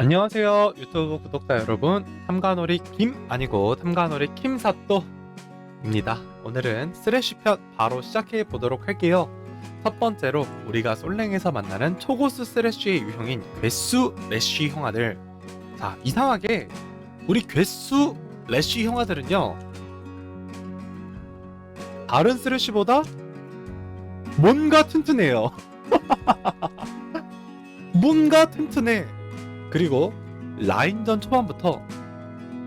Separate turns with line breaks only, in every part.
안녕하세요 유튜브 구독자 여러분. 탐관오리 김 아니고 탐관오리 킴사또입니다. 오늘은 쓰레쉬 편 바로 시작해 보도록 할게요. 첫 번째로 우리가 솔랭에서 만나는 초고수 쓰레쉬의 유형인 괴수 레쉬 형아들. 자 이상하게 우리 괴수 레쉬 형아들은요 다른 쓰레쉬보다 뭔가 튼튼해요. 뭔가 튼튼해 그리고 라인전 초반부터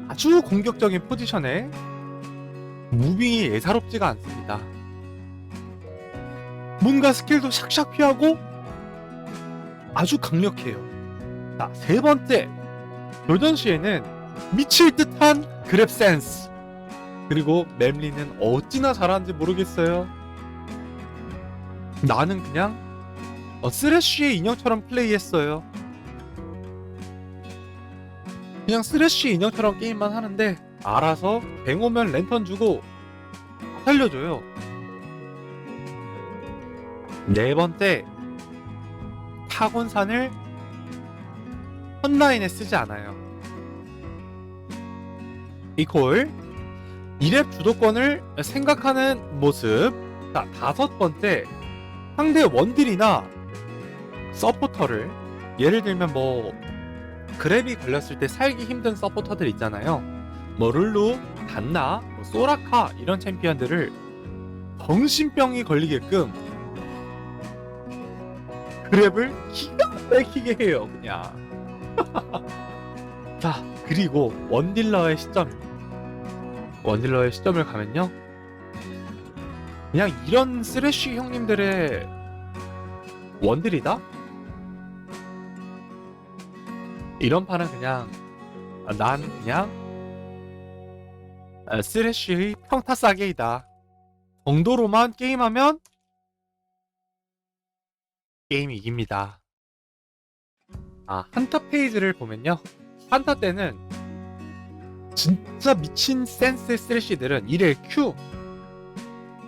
아주 공격적인 포지션에 무빙이 예사롭지가 않습니다. 뭔가 스킬도 샥샥 피하고 아주 강력해요. 자, 세 번째. 교전 시에는 미칠 듯한 그랩 센스. 그리고 맵리는 어찌나 잘하는지 모르겠어요. 나는 그냥 어, 쓰레쉬의 인형처럼 플레이했어요. 그냥 쓰레쉬 인형처럼 게임만 하는데 알아서 뱅 오면 랜턴 주고 살려줘요. 네 번째 타곤산을 헛라인에 쓰지 않아요. 이콜 2렙 주도권을 생각하는 모습 자 다섯 번째 상대 원딜이나 서포터를 예를 들면 뭐 그랩이 걸렸을 때 살기 힘든 서포터들 있잖아요. 뭐 룰루, 단나, 뭐 소라카 이런 챔피언들을 정신병이 걸리게끔 그랩을 기가 막히게 해요, 그냥. 자, 그리고 원딜러의 시점. 원딜러의 시점을 가면요. 그냥 이런 쓰레쉬 형님들의 원딜이다? 이런 판은 그냥 아, 난 그냥 아, 쓰레쉬의 평타 싸게이다 정도로만 게임하면 게임이 이깁니다. 아 한타 페이지를 보면요. 한타 때는 진짜 미친 센스의 쓰레쉬들은 1일 Q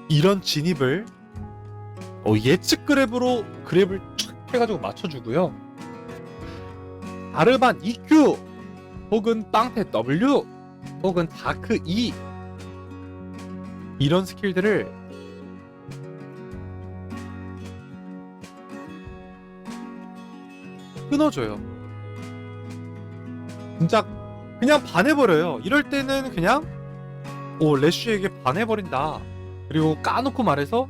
이런 진입을 어, 예측 그랩으로 그랩을 촥 해가지고 맞춰주고요 아르반 EQ 혹은 빵태 W 혹은 다크 E 이런 스킬들을 끊어줘요. 진짜 그냥 반해버려요. 이럴 때는 그냥 오 래쉬에게 반해버린다. 그리고 까놓고 말해서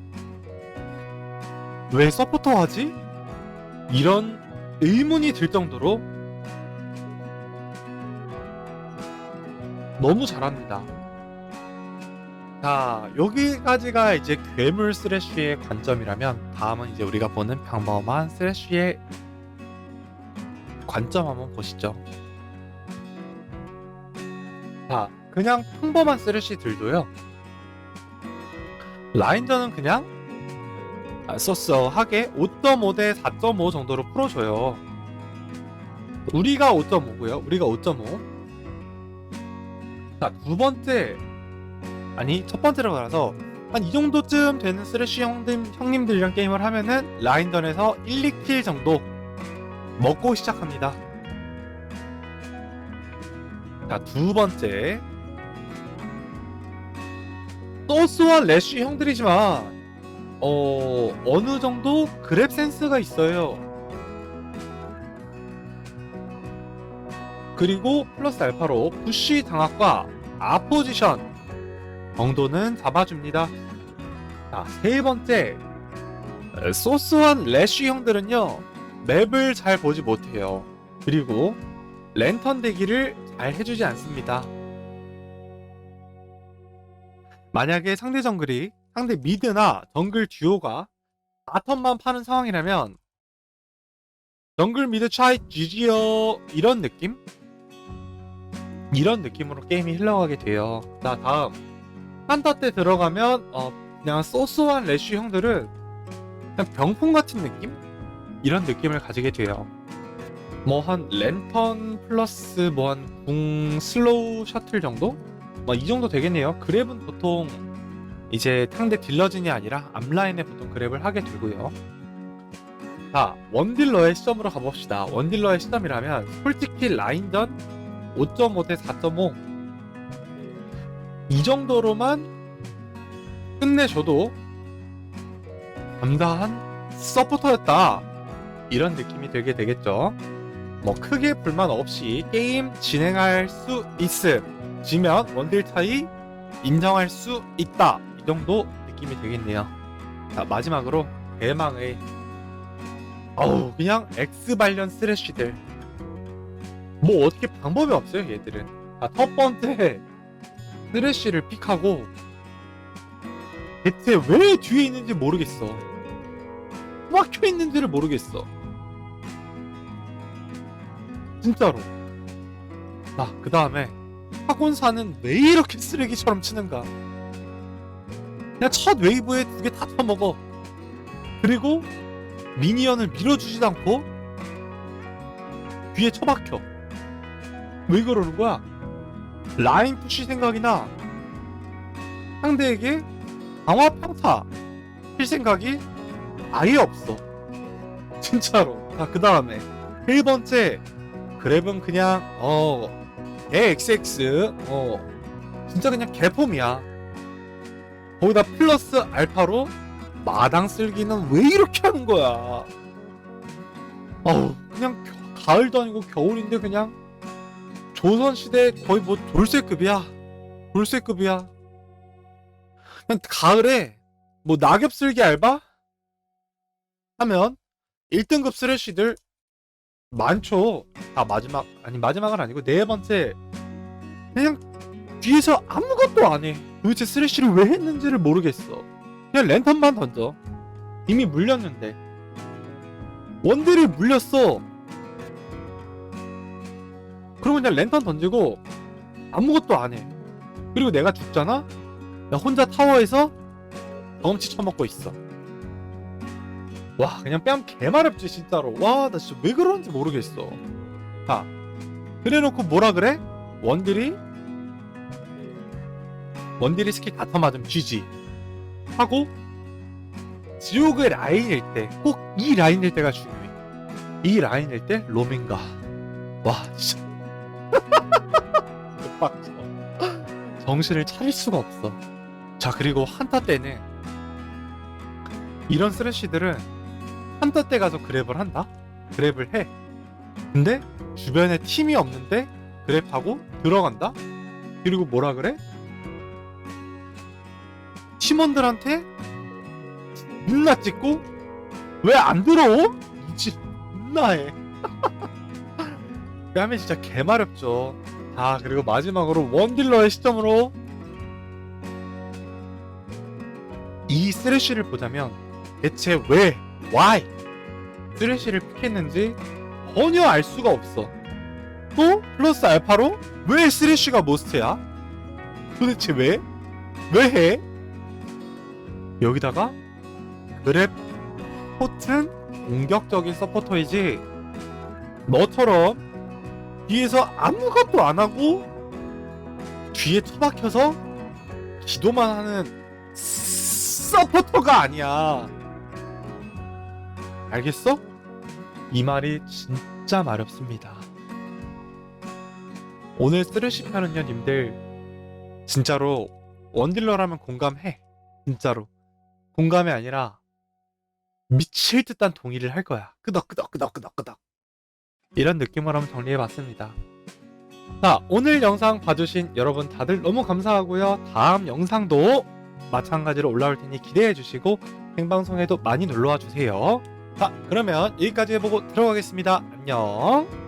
왜 서포터 하지? 이런 의문이 들 정도로 너무 잘합니다. 자, 여기까지가 이제 괴물 스래쉬의 관점이라면 다음은 이제 우리가 보는 평범한 스래쉬의 관점 한번 보시죠. 자, 그냥 평범한 스래쉬들도요. 라인전은 그냥 아, 쏘쏘하게 5.5대 4.5 정도로 풀어줘요. 우리가 5.5고요. 우리가 5.5. 자, 두 번째 아니 첫 번째로 가서 한 이 정도쯤 되는 쓰레쉬 형님, 형님들이랑 게임을 하면은 라인던에서 1, 2킬 정도 먹고 시작합니다. 자, 두 번째 소스와 래쉬 형들이지만 어 어느 정도 그랩 센스가 있어요. 그리고 플러스 알파로 푸시 장악과 아포지션 정도는 잡아줍니다. 자, 세 번째. 소스원 래쉬 형들은요, 맵을 잘 보지 못해요. 그리고 랜턴 대기를 잘 해주지 않습니다. 만약에 상대 정글이 상대 미드나 정글 듀오가 바텀만 파는 상황이라면 정글 미드 차이 GG요 이런 느낌? 이런 느낌으로 게임이 흘러가게 돼요. 자 다음 한타 때 들어가면 어, 그냥 소스한 래쉬 형들은 그냥 병풍 같은 느낌? 이런 느낌을 가지게 돼요. 뭐 한 랜턴 플러스 뭐 한 궁 슬로우 셔틀 정도? 뭐이 정도 되겠네요. 그랩은 보통 이제 상대 딜러진이 아니라 앞라인에 보통 그랩을 하게 되고요. 자, 원딜러의 시점으로 가봅시다. 원딜러의 시점이라면 솔직히 라인전 5.5 대 4.5 이 정도로만 끝내줘도 감사한 서포터였다. 이런 느낌이 들게 되겠죠. 뭐 크게 불만 없이 게임 진행할 수 있음. 지면 원딜 차이 인정할 수 있다. 이 정도 느낌이 되겠네요. 자, 마지막으로 대망의 어우 그냥 X 발련 쓰레쉬들 뭐 어떻게 방법이 없어요 얘들은. 자, 첫 번째. 쓰레쉬를 픽하고 대체 왜 뒤에 있는지 모르겠어. 막혀 있는지를 모르겠어. 진짜로. 자그 다음에 학원사는 왜 이렇게 쓰레기처럼 치는가? 그냥 첫 웨이브에 두 개 다 쳐먹어. 그리고 미니언을 밀어주지도 않고 뒤에 처박혀 왜 그러는 거야? 라인 푸시 생각이나 상대에게 강화 평타 칠 생각이 아예 없어. 진짜로. 자 그 다음에 세 번째 그랩은 그냥 어 XX 어 진짜 그냥 개폼이야. 거기다 플러스 알파로 마당 쓸기는 왜 이렇게 하는 거야? 어우, 그냥 겨- 가을도 아니고 겨울인데 그냥 조선시대 거의 뭐 돌쇠급이야. 돌쇠급이야. 그냥 가을에 뭐 낙엽 쓸기 알바? 하면 1등급 쓰레쉬들 많죠. 다 마지막, 아니 마지막은 아니고 네 번째 그냥 뒤에서 아무것도 안 해. 도대체 쓰레쉬를 왜 했는지를 모르겠어. 그냥 랜턴만 던져. 이미 물렸는데. 원딜이 물렸어. 그러면 그냥 랜턴 던지고 아무것도 안 해. 그리고 내가 죽잖아? 나 혼자 타워에서 경험치 쳐먹고 있어. 와, 그냥 뺨 개마렵지, 진짜로. 와, 나 진짜 왜 그러는지 모르겠어. 자, 그래놓고 뭐라 그래? 원딜이 원딜이 스킬 다 터맞으면 GG. 하고 지옥의 라인일 때 꼭 이 라인일 때가 중요해 이 라인일 때 로밍가 와 진짜 빡쳐 정신을 차릴 수가 없어. 자 그리고 한타 때는 이런 쓰레쉬들은 한타 때 가서 그랩을 한다? 그랩을 해. 근데 주변에 팀이 없는데 그랩하고 들어간다? 그리고 뭐라 그래? 팀원들한테 존나 찍고 왜 안 들어옴? 이지 존나해. 그다음에 진짜 개마렵죠 아 그리고 마지막으로 원딜러의 시점으로 이 쓰레쉬를 보자면 대체 왜 why 쓰레쉬를 픽했는지 전혀 알 수가 없어 또 플러스 알파로 왜 쓰레쉬가 모스트야? 도대체 왜? 왜 해? 여기다가 그랩 포튼 공격적인 서포터이지 너처럼 뒤에서 아무것도 안 하고 뒤에 처박혀서 기도만 하는 서포터가 아니야 알겠어? 이 말이 진짜 마렵습니다 오늘 펴는요 님들 진짜로 원딜러라면 공감해 진짜로 공감이 아니라 미칠 듯한 동의를 할 거야. 끄덕끄덕 끄덕 끄덕 끄덕. 이런 느낌으로 한번 정리해봤습니다. 자, 오늘 영상 봐주신 여러분 다들 너무 감사하고요. 다음 영상도 마찬가지로 올라올 테니 기대해주시고 생방송에도 많이 놀러와 주세요. 자, 그러면 여기까지 해보고 들어가겠습니다. 안녕.